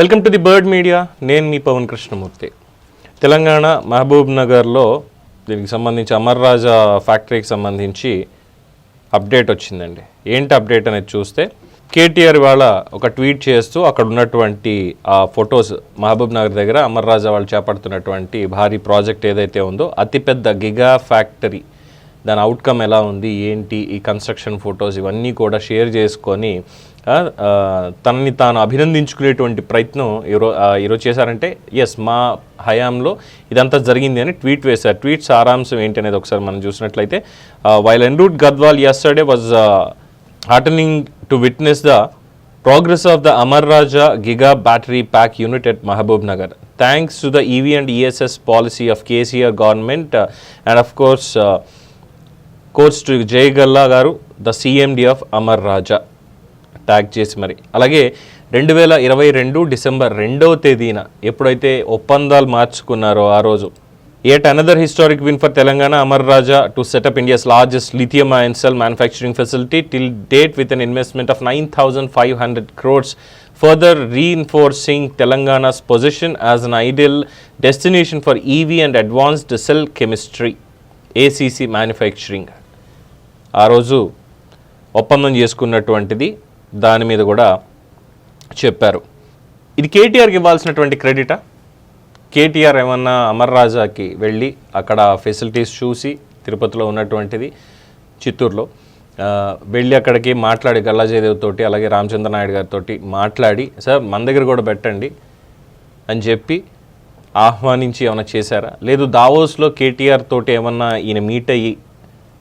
Welcome to the bird media. నేను మీ పవన్ కృష్ణమూర్తి. తెలంగాణ మహబూబ్ నగర్లో దీనికి సంబంధించి అమర్ రాజా ఫ్యాక్టరీకి సంబంధించి అప్డేట్ వచ్చిందండి. ఏంటి అప్డేట్ అనేది చూస్తే కేటీఆర్ వాళ్ళ ఒక ట్వీట్ చేస్తూ అక్కడ ఉన్నటువంటి ఆ ఫొటోస్ మహబూబ్ నగర్ దగ్గర అమర్ రాజా వాళ్ళు చేపడుతున్నటువంటి భారీ ప్రాజెక్ట్ ఏదైతే ఉందో అతిపెద్ద గిగా ఫ్యాక్టరీ. దాని అవుట్కమ్ ఎలా ఉంది ఏంటి ఈ కన్స్ట్రక్షన్ ఫొటోస్ ఇవన్నీ కూడా షేర్ చేసుకొని తనని తాను అభినందించుకునేటువంటి ప్రయత్నం ఎవరో ఈరోజు చేశారంటే ఎస్ మా హయాంలో ఇదంతా జరిగింది అని ట్వీట్ వేశారు. ట్వీట్ సారాంశం ఏంటి అనేది ఒకసారి మనం చూసినట్లయితే while enroute Gadwal yesterday was heartening to witness the progress of the Amar Raja giga battery pack unit at Mahabub Nagar thanks to the EV and ESS policy of KCR government and of course course to Jay Galla గారు the CMD of Amar Raja tag చేసి మరి. అలాగే రెండు వేల ఇరవై రెండు December రెండవ తేదీన ఎప్పుడైతే ఒప్పందాలు మార్చుకున్నారో ఆ రోజు at another historic win for Telangana Amar Raja to setup India's largest lithium ion cell manufacturing facility till date with an investment of nine thousand five hundred crores further reinforcing Telangana's position as an ideal destination for EV and advanced cell chemistry ACC manufacturing ఆ రోజు ఒప్పందం చేసుకున్నటువంటిది దాని మీద కూడా చెప్పారు. ఇది కేటీఆర్కి ఇవ్వాల్సినటువంటి క్రెడిటా? కేటీఆర్ ఏమన్నా అమర్ రాజాకి వెళ్ళి అక్కడ ఫెసిలిటీస్ చూసి తిరుపతిలో ఉన్నటువంటిది చిత్తూరులో వెళ్ళి అక్కడికి మాట్లాడి గల్లాజయదేవ్ తోటి అలాగే రామచంద్ర నాయుడు గారితో మాట్లాడి సార్ మన దగ్గర కూడా పెట్టండి అని చెప్పి ఆహ్వానించి ఏమైనా చేశారా? లేదు దావోస్లో కేటీఆర్ తోటి ఏమన్నా ఈయన మీట్ అయ్యి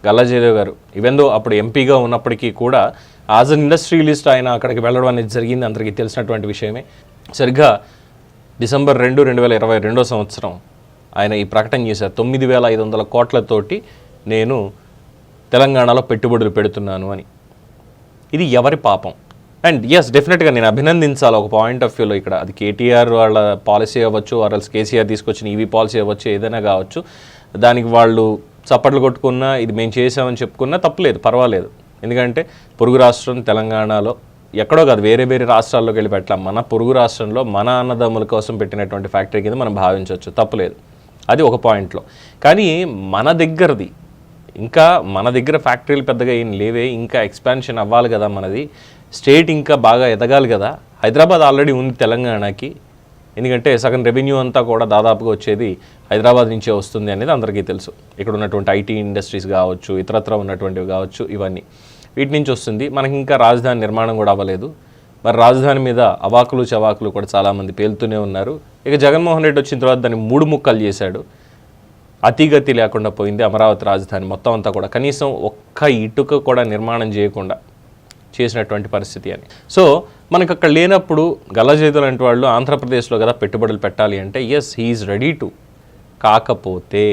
గల్లాజయదేవ్ గారు ఈవెందో అప్పుడు ఎంపీగా ఉన్నప్పటికీ కూడా యాజ్ అన్ ఇండస్ట్రియలిస్ట్ ఆయన అక్కడికి వెళ్ళడం అనేది జరిగింది. అందరికీ తెలిసినటువంటి విషయమే. సరిగ్గా డిసెంబర్ రెండు రెండు వేల ఇరవై రెండో సంవత్సరం ఆయన ఈ ప్రకటన చేశారు. తొమ్మిది వేల ఐదు వందల కోట్లతోటి నేను తెలంగాణలో పెట్టుబడులు పెడుతున్నాను అని. ఇది ఎవరి పాపం? అండ్ ఎస్ డెఫినెట్గా నేను అభినందించాలి ఒక పాయింట్ ఆఫ్ వ్యూలో ఇక్కడ. అది కేటీఆర్ వాళ్ళ పాలసీ అవ్వచ్చు ఆర్ఎల్స్ కేసీఆర్ తీసుకొచ్చిన ఈవీ పాలసీ అవ్వచ్చు ఏదైనా కావచ్చు. దానికి వాళ్ళు చప్పట్లు కొట్టుకున్నా ఇది మేము చేసామని చెప్పుకున్నా తప్పలేదు పర్వాలేదు. ఎందుకంటే పొరుగు రాష్ట్రం తెలంగాణలో ఎక్కడో కాదు వేరే వేరే రాష్ట్రాల్లోకి వెళ్ళి పెట్టాం మన పొరుగు రాష్ట్రంలో మన అన్నదమ్ముల కోసం పెట్టినటువంటి ఫ్యాక్టరీ కింద మనం భావించవచ్చు. తప్పులేదు అది ఒక పాయింట్లో. కానీ మన దగ్గరది ఇంకా మన దగ్గర ఫ్యాక్టరీలు పెద్దగా ఏం లేవే ఇంకా ఎక్స్పాన్షన్ అవ్వాలి కదా మనది. స్టేట్ ఇంకా బాగా ఎదగాలి కదా. హైదరాబాద్ ఆల్రెడీ ఉంది తెలంగాణకి. ఎందుకంటే సగం రెవెన్యూ అంతా కూడా దాదాపుగా వచ్చేది హైదరాబాద్ నుంచే వస్తుంది అనేది అందరికీ తెలుసు. ఇక్కడ ఉన్నటువంటి ఐటీ ఇండస్ట్రీస్ కావచ్చు ఇతరత్ర ఉన్నటువంటివి కావచ్చు ఇవన్నీ. వీటి నుంచి వస్తుంది. మనకి ఇంకా రాజధాని నిర్మాణం కూడా అవ్వలేదు. మరి రాజధాని మీద అవాకులు చవాకులు కూడా చాలామంది పేలుతూనే ఉన్నారు. ఇక జగన్మోహన్ రెడ్డి వచ్చిన తర్వాత దాన్ని మూడు ముక్కలు చేశాడు. అతిగతి లేకుండా పోయింది అమరావతి రాజధాని మొత్తం అంతా కూడా. కనీసం ఒక్క ఇటుక కూడా నిర్మాణం చేయకుండా చేసినటువంటి పరిస్థితి అని. సో మనకు అక్కడ లేనప్పుడు గల్లజేతులు లాంటి వాళ్ళు ఆంధ్రప్రదేశ్లో కదా పెట్టుబడులు పెట్టాలి అంటే ఎస్ హీఈస్ రెడీ టు కాకపోతే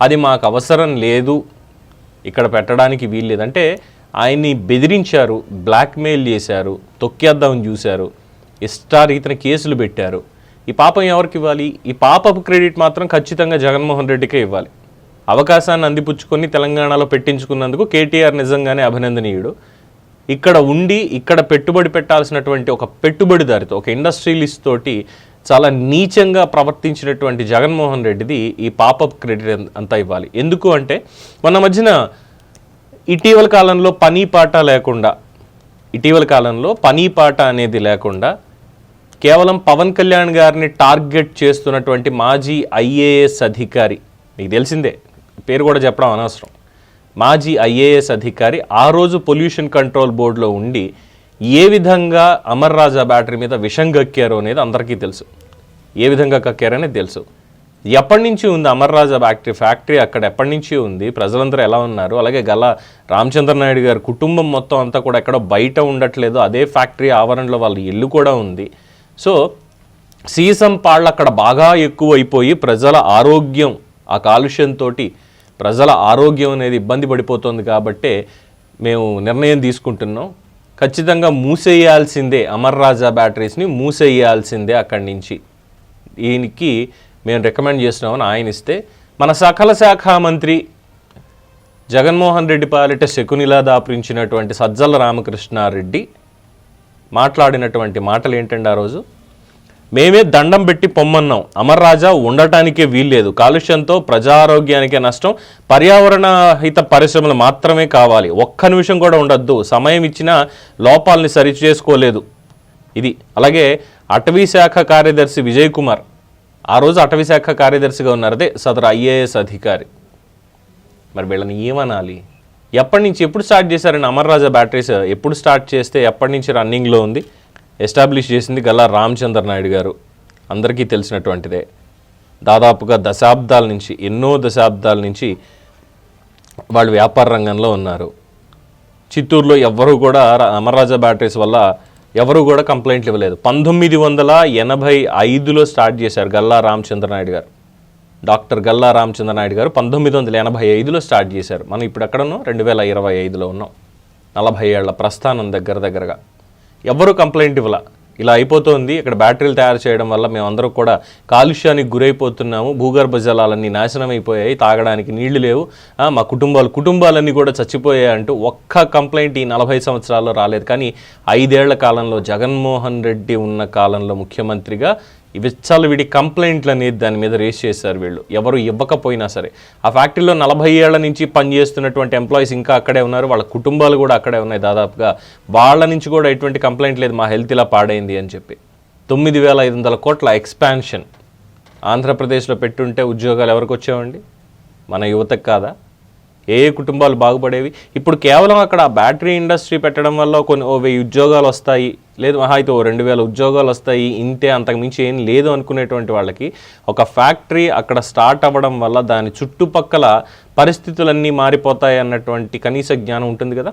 అది మాకు అవసరం లేదు. ఇక్కడ పెట్టడానికి వీల్లేదంటే ఆయన్ని బెదిరించారు బ్లాక్మెయిల్ చేశారు తొక్కేద్దామని చూశారు ఇష్టారీతన కేసులు పెట్టారు. ఈ పాపం ఎవరికి ఇవ్వాలి? ఈ పాపపు క్రెడిట్ మాత్రం ఖచ్చితంగా జగన్మోహన్ రెడ్డికే ఇవ్వాలి. అవకాశాన్ని అందిపుచ్చుకొని తెలంగాణలో పెట్టించుకున్నందుకు కేటీఆర్ నిజంగానే అభినందనీయుడు. ఇక్కడ ఉండి ఇక్కడ పెట్టుబడి పెట్టాల్సినటువంటి ఒక పెట్టుబడిదారితో ఒక ఇండస్ట్రియలిస్ట్ తోటి చాలా నీచంగా ప్రవర్తించినటువంటి జగన్మోహన్ రెడ్డిది ఈ పాపప్ క్రెడిట్ అంతా ఇవ్వాలి. ఎందుకు అంటే మొన్న మధ్యన ఇటీవల కాలంలో పని పాట లేకుండా ఇటీవల కాలంలో పని పాట అనేది లేకుండా కేవలం పవన్ కళ్యాణ్ గారిని టార్గెట్ చేస్తున్నటువంటి మాజీ ఐఏఎస్ అధికారి మీకు తెలిసిందే పేరు కూడా చెప్పడం అనవసరం. మాజీ ఐఏఎస్ అధికారి ఆ రోజు పొల్యూషన్ కంట్రోల్ బోర్డులో ఉండి ఏ విధంగా అమర్ రాజా బ్యాటరీ మీద విషం కక్కారు అనేది అందరికీ తెలుసు. ఏ విధంగా కక్కారనేది తెలుసు. ఎప్పటి నుంచి ఉంది అమర్రాజా ఫ్యాక్టరీ? ఫ్యాక్టరీ అక్కడ ఎప్పటి నుంచి ఉంది? ప్రజలందరూ ఎలా ఉన్నారు? అలాగే గల రామచంద్ర నాయుడు గారి కుటుంబం మొత్తం అంతా కూడా ఎక్కడో బయట ఉండట్లేదు. అదే ఫ్యాక్టరీ ఆవరణలో వాళ్ళ ఇల్లు కూడా ఉంది. సో సీసం పాళ్ళు అక్కడ బాగా ఎక్కువైపోయి ప్రజల ఆరోగ్యం ఆ కాలుష్యంతో ప్రజల ఆరోగ్యం అనేది ఇబ్బంది పడిపోతుంది కాబట్టే మేము నిర్ణయం తీసుకుంటున్నాం. ఖచ్చితంగా మూసేయాల్సిందే అమర్రాజా బ్యాటరీస్ని మూసేయాల్సిందే అక్కడి నుంచి. దీనికి మేము రికమెండ్ చేసినామని ఆయన ఇస్తే మన సకల శాఖ మంత్రి జగన్మోహన్ రెడ్డి పాలిట శకునిలా దాపురించినటువంటి సజ్జల రామకృష్ణారెడ్డి మాట్లాడినటువంటి మాటలు ఏంటండి ఆ రోజు? మేమే దండం పెట్టి పొమ్మన్నాం. అమర్ రాజా ఉండటానికే వీల్లేదు. కాలుష్యంతో ప్రజారోగ్యానికే నష్టం పర్యావరణ హిత పరిశ్రమలు మాత్రమే కావాలి. ఒక్క నిమిషం కూడా ఉండొద్దు. సమయం ఇచ్చినా లోపాలని సరిచేసుకోలేదు. ఇది. అలాగే అటవీ శాఖ కార్యదర్శి విజయ్ కుమార్ ఆ రోజు అటవీశాఖ కార్యదర్శిగా ఉన్నారు. అదే సదరు ఐఏఎస్ అధికారి. మరి వీళ్ళని ఏమనాలి? ఎప్పటి నుంచి ఎప్పుడు స్టార్ట్ చేశారని అమర్ రాజా బ్యాటరీస్? ఎప్పుడు స్టార్ట్ చేస్తే ఎప్పటి నుంచి రన్నింగ్లో ఉంది? ఎస్టాబ్లిష్ చేసింది గల్లా రామచంద్ర నాయుడు గారు. అందరికీ తెలిసినటువంటిదే. దాదాపుగా దశాబ్దాల నుంచి ఎన్నో దశాబ్దాల నుంచి వాళ్ళు వ్యాపార రంగంలో ఉన్నారు. చిత్తూరులో ఎవ్వరూ కూడా అమర్రాజా బ్యాటరీస్ వల్ల ఎవరు కూడా కంప్లైంట్లు ఇవ్వలేదు. పంతొమ్మిది వందల ఎనభై ఐదులో స్టార్ట్ చేశారు గల్లా రామచంద్రనాయుడు గారు. డాక్టర్ గల్లా రామచంద్రనాయుడు గారు పంతొమ్మిది వందల ఎనభై ఐదులో స్టార్ట్ చేశారు. మనం ఇప్పుడు ఎక్కడనో రెండు వేల ఇరవై ఐదులో ఉన్నాం. నలభై ఏళ్ళ ప్రస్థానం దగ్గర దగ్గరగా. ఎవరు కంప్లైంట్ ఇవ్వలే? ఇలా అయిపోతుంది. ఇక్కడ బ్యాటరీలు తయారు చేయడం వల్ల మేమందరం కూడా కాలుష్యానికి గురైపోతున్నాము. భూగర్భ జలాలన్నీ నాశనం అయిపోయాయి తాగడానికి నీళ్ళు లేవు. మా కుటుంబాలు కుటుంబాలన్నీ కూడా చచ్చిపోయాయి అంటూ ఒక్క కంప్లైంట్ ఈ నలభై సంవత్సరాల్లో రాలేదు. కానీ ఐదేళ్ళ కాలంలో జగన్మోహన్ రెడ్డి ఉన్న కాలంలో ముఖ్యమంత్రిగా ఈ విచ్చలవిడి కంప్లైంట్లు అనేది దాని మీద రేస్ చేశారు వీళ్ళు. ఎవరు ఇవ్వకపోయినా సరే. ఆ ఫ్యాక్టరీలో నలభై ఏళ్ళ నుంచి పనిచేస్తున్నటువంటి ఎంప్లాయీస్ ఇంకా అక్కడే ఉన్నారు. వాళ్ళ కుటుంబాలు కూడా అక్కడే ఉన్నాయి దాదాపుగా. వాళ్ళ నుంచి కూడా ఎటువంటి కంప్లైంట్ లేదు మా హెల్త్ ఇలా పాడైంది అని చెప్పి. తొమ్మిది వేల ఐదు వందల కోట్ల ఎక్స్పాన్షన్ ఆంధ్రప్రదేశ్లో పెట్టుంటే ఉద్యోగాలు ఎవరికి వచ్చేవండి? మన యువతకు కాదా? ఏ కుటుంబాలు బాగుపడేవి? ఇప్పుడు కేవలం అక్కడ బ్యాటరీ ఇండస్ట్రీ పెట్టడం వల్ల కొన్ని ఓ వెయ్యి ఉద్యోగాలు వస్తాయి. లేదు మహా అయితే ఓ రెండు వేల ఉద్యోగాలు వస్తాయి ఇంతే అంతకు మించి ఏం లేదు అనుకునేటువంటి వాళ్ళకి ఒక ఫ్యాక్టరీ అక్కడ స్టార్ట్ అవ్వడం వల్ల దాని చుట్టుపక్కల పరిస్థితులన్నీ మారిపోతాయి అన్నటువంటి కనీస జ్ఞానం ఉంటుంది కదా?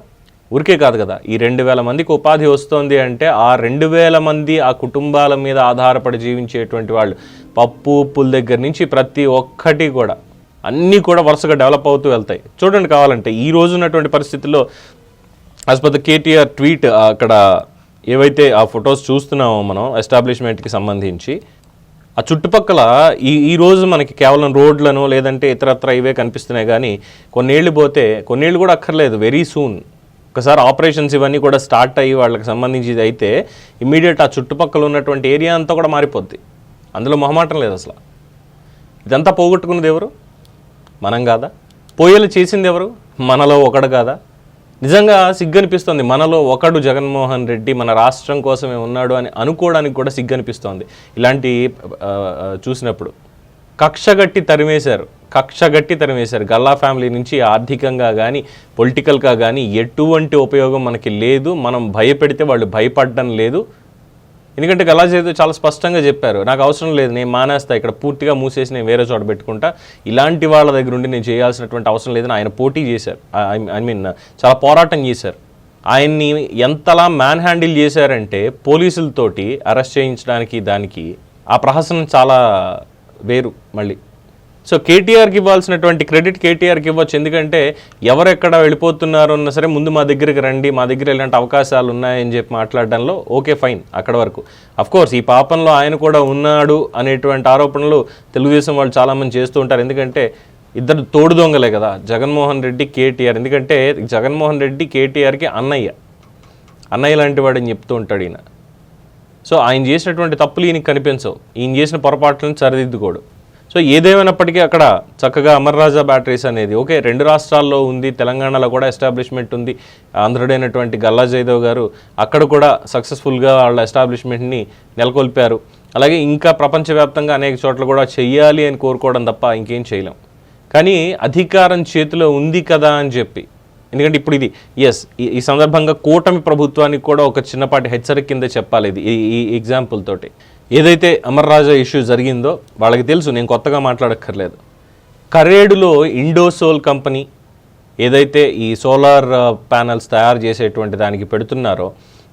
ఊరికే కాదు కదా. ఈ రెండు వేల మందికి ఉపాధి వస్తుంది అంటే ఆ రెండు వేల మంది ఆ కుటుంబాల మీద ఆధారపడి జీవించేటువంటి వాళ్ళు పప్పు ఉప్పుల దగ్గర నుంచి ప్రతి ఒక్కటి కూడా అన్నీ కూడా వరుసగా డెవలప్ అవుతూ వెళ్తాయి. చూడండి కావాలంటే ఈ రోజు ఉన్నటువంటి పరిస్థితుల్లో ఆస్పత్రి కేటీఆర్ ట్వీట్ అక్కడ ఏవైతే ఆ ఫొటోస్ చూస్తున్నామో మనం ఎస్టాబ్లిష్మెంట్కి సంబంధించి ఆ చుట్టుపక్కల ఈ ఈ రోజు మనకి కేవలం రోడ్లను లేదంటే ఇతరత్ర ఇవే కనిపిస్తున్నాయి కానీ కొన్నేళ్ళు పోతే కొన్నేళ్ళు కూడా అక్కర్లేదు వెరీ సూన్ ఒకసారి ఆపరేషన్స్ ఇవన్నీ కూడా స్టార్ట్ అయ్యి వాళ్ళకి సంబంధించి అయితే ఇమీడియట్ ఆ చుట్టుపక్కల ఉన్నటువంటి ఏరియా అంతా కూడా మారిపోద్ది. అందులో మొహమాటం లేదు అసలు. ఇదంతా పోగొట్టుకున్నది ఎవరు? మనం కాదా? పోయేలు చేసింది ఎవరు? మనలో ఒకడు కాదా? నిజంగా సిగ్గనిపిస్తోంది. మనలో ఒకడు జగన్మోహన్ రెడ్డి మన రాష్ట్రం కోసమే ఉన్నాడు అని అనుకోవడానికి కూడా సిగ్గనిపిస్తోంది. ఇలాంటి చూసినప్పుడు. కక్షగట్టి తరిమేశారు. కక్షగట్టి తరిమేశారు. గల్లా ఫ్యామిలీ నుంచి ఆర్థికంగా కానీ పొలిటికల్గా కానీ ఎటువంటి ఉపయోగం మనకి లేదు. మనం భయపెడితే వాళ్ళు భయపడడం లేదు. ఎందుకంటే గల్లా చేతి చాలా స్పష్టంగా చెప్పారు. నాకు అవసరం లేదు నేను మానేస్తా ఇక్కడ పూర్తిగా మూసేసి నేను వేరే చోట పెట్టుకుంటా. ఇలాంటి వాళ్ళ దగ్గర ఉండి నేను చేయాల్సినటువంటి అవసరం లేదని ఆయన పోటీ చేశారు. ఐ మీన్ చాలా పోరాటం చేశారు. ఆయన్ని ఎంతలా మ్యాన్ హ్యాండిల్ చేశారంటే పోలీసులతోటి అరెస్ట్ చేయించడానికి దానికి ఆ ప్రహసనం చాలా వేరు మళ్ళీ. సో కేటీఆర్కి ఇవ్వాల్సినటువంటి క్రెడిట్ కేటీఆర్కి ఇవ్వచ్చు. ఎందుకంటే ఎవరెక్కడ వెళ్ళిపోతున్నారు అన్నా సరే ముందు మా దగ్గరికి రండి మా దగ్గర ఇలాంటి అవకాశాలు ఉన్నాయని చెప్పి మాట్లాడడంలో ఓకే ఫైన్ అక్కడ వరకు. అఫ్ కోర్స్ ఈ పాపంలో ఆయన కూడా ఉన్నాడు అనేటువంటి ఆరోపణలు తెలుగుదేశం వాళ్ళు చాలామంది చేస్తూ ఉంటారు. ఎందుకంటే ఇద్దరు తోడు దొంగలే కదా జగన్మోహన్ రెడ్డి కేటీఆర్. ఎందుకంటే జగన్మోహన్ రెడ్డి కేటీఆర్కి అన్నయ్య. అన్నయ్య లాంటి వాడని చెప్తూ ఉంటాడు ఈయన. సో ఆయన చేసినటువంటి తప్పులు ఈయనకి కనిపించవు. ఈయన చేసిన పొరపాట్లను సరిదిద్దుకోడు. సో ఏదేమైనప్పటికీ అక్కడ చక్కగా అమర్రాజా బ్యాటరీస్ అనేది ఓకే రెండు రాష్ట్రాల్లో ఉంది తెలంగాణలో కూడా ఎస్టాబ్లిష్మెంట్ ఉంది ఆంధ్రుడైనటువంటి గల్లా జయదేవ్ గారు అక్కడ కూడా సక్సెస్ఫుల్గా వాళ్ళ ఎస్టాబ్లిష్మెంట్ని నెలకొల్పారు. అలాగే ఇంకా ప్రపంచవ్యాప్తంగా అనేక చోట్ల కూడా చెయ్యాలి అని కోరుకోవడం తప్ప ఇంకేం చేయలేం. కానీ అధికారం చేతిలో ఉంది కదా అని చెప్పి ఎందుకంటే ఇప్పుడు ఇది ఎస్ ఈ సందర్భంగా కూటమి ప్రభుత్వానికి కూడా ఒక చిన్నపాటి హెచ్చరిక కింద చెప్పాలి ఇది ఈ- ఈ ఎగ్జాంపుల్ తోటి. ఏదైతే అమర్ రాజా ఇష్యూ జరిగిందో వాళ్ళకి తెలుసు నేను కొత్తగా మాట్లాడక్కర్లేదు. కరేడులో ఇండోసోల్ కంపెనీ ఏదైతే ఈ సోలార్ ప్యానల్స్ తయారు చేసేటువంటి దానికి పెడుతున్నారో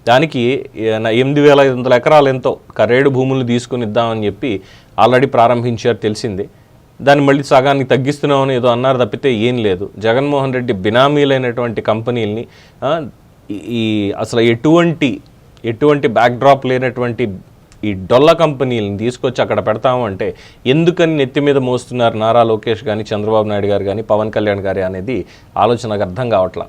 దానికి ఎనిమిది వేల ఐదు వందల ఎకరాలు ఎంతో కరేడు భూములు తీసుకుని ఇద్దామని చెప్పి ఆల్రెడీ ప్రారంభించారు తెలిసింది. దాన్ని మళ్ళీ సగానికి తగ్గిస్తున్నామని ఏదో అన్నారు తప్పితే ఏం లేదు. జగన్మోహన్ రెడ్డి బినామీలైనటువంటి కంపెనీలని ఈ- ఈ అసలు ఎటువంటి ఎటువంటి బ్యాక్డ్రాప్ లేనటువంటి ఈ డొల్ల కంపెనీలను తీసుకొచ్చి అక్కడ పెడతాము అంటే ఎందుకని నెత్తి మీద మోస్తున్నారు నారా లోకేష్ కానీ చంద్రబాబు నాయుడు గారు కానీ పవన్ కళ్యాణ్ గారి అనేది ఆలోచన నాకు అర్థం కావట్లా.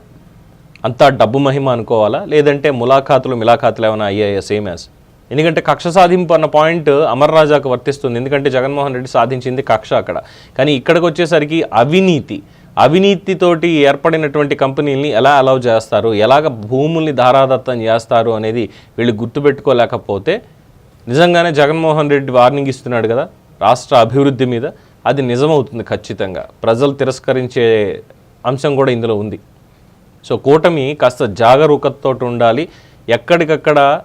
అంతా డబ్బు మహిమ అనుకోవాలా? లేదంటే ములాఖాతులు మిలాఖాతులు ఏమైనా అయ్యాయా సేమ్ యాజ్? ఎందుకంటే కక్ష సాధింపు అన్న పాయింట్ అమర్ రాజాకు వర్తిస్తుంది. ఎందుకంటే జగన్మోహన్ రెడ్డి సాధించింది కక్ష అక్కడ. కానీ ఇక్కడికి వచ్చేసరికి అవినీతి. అవినీతితోటి ఏర్పడినటువంటి కంపెనీల్ని ఎలా అలౌ చేస్తారు? ఎలాగ భూముల్ని ధారాదత్తం చేస్తారు అనేది వీళ్ళు గుర్తుపెట్టుకోలేకపోతే నిజంగానే జగన్మోహన్ రెడ్డి వార్నింగ్ ఇస్తున్నాడు కదా రాష్ట్ర అభివృద్ధి మీద అది నిజమవుతుంది ఖచ్చితంగా. ప్రజలు తిరస్కరించే అంశం కూడా ఇందులో ఉంది. సో కూటమి కాస్త జాగరూకతతో ఉండాలి. ఎక్కడికక్కడ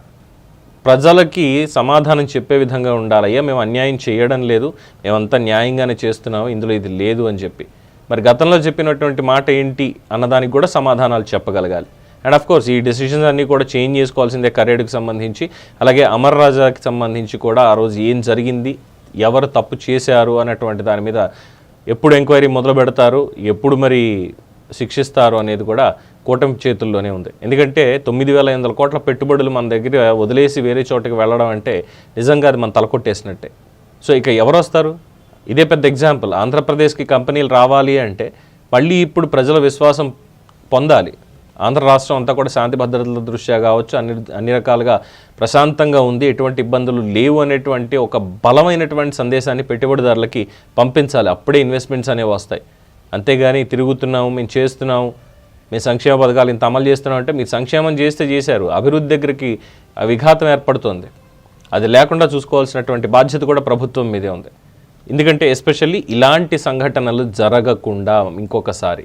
ప్రజలకి సమాధానం చెప్పే విధంగా ఉండాలి. అయ్యా మేము అన్యాయం చేయడం లేదు. మేమంతా న్యాయంగానే చేస్తున్నాము. ఇందులో ఇది లేదు అని చెప్పి. మరి గతంలో చెప్పినటువంటి మాట ఏంటి అన్నదానికి కూడా సమాధానాలు చెప్పగలగాలి. అండ్ ఆఫ్ కోర్స్ ఈ డెసిషన్స్ అన్నీ కూడా చేంజ్ చేసుకోవాల్సిందే కరేడుకి సంబంధించి. అలాగే అమర్ రాజాకి సంబంధించి కూడా ఆ రోజు ఏం జరిగింది ఎవరు తప్పు చేశారు అన్నటువంటి దాని మీద ఎప్పుడు ఎంక్వైరీ మొదలు పెడతారు ఎప్పుడు మరి శిక్షిస్తారు అనేది కూడా కూటమి చేతుల్లోనే ఉంది. ఎందుకంటే తొమ్మిది వేల ఎనిమిది వందల కోట్ల పెట్టుబడులు మన దగ్గర వదిలేసి వేరే చోటకి వెళ్ళడం అంటే నిజంగా అది మనం తలకొట్టేసినట్టే సో ఇక ఎవరు వస్తారు? ఇదే పెద్ద ఎగ్జాంపుల్ ఆంధ్రప్రదేశ్కి కంపెనీలు రావాలి అంటే మళ్ళీ ఇప్పుడు ప్రజల విశ్వాసం పొందాలి. ఆంధ్ర రాష్ట్రం అంతా కూడా శాంతి భద్రతల దృష్ట్యా కావచ్చు అన్ని అన్ని రకాలుగా ప్రశాంతంగా ఉంది ఎటువంటి ఇబ్బందులు లేవు అనేటువంటి ఒక బలమైనటువంటి సందేశాన్ని పెట్టుబడిదారులకి పంపించాలి. అప్పుడే ఇన్వెస్ట్మెంట్స్ అనేవి వస్తాయి. అంతేగాని తిరుగుతున్నాము మేము చేస్తున్నాము మీ సంక్షేమ పథకాలు ఇంత అమలు చేస్తున్నాం అంటే మీరు సంక్షేమం చేస్తే చేశారు. అభివృద్ధి దగ్గరికి విఘాతం ఏర్పడుతుంది. అది లేకుండా చూసుకోవాల్సినటువంటి బాధ్యత కూడా ప్రభుత్వం మీదే ఉంది. ఎందుకంటే ఎస్పెషల్లీ ఇలాంటి సంఘటనలు జరగకుండా ఇంకొకసారి.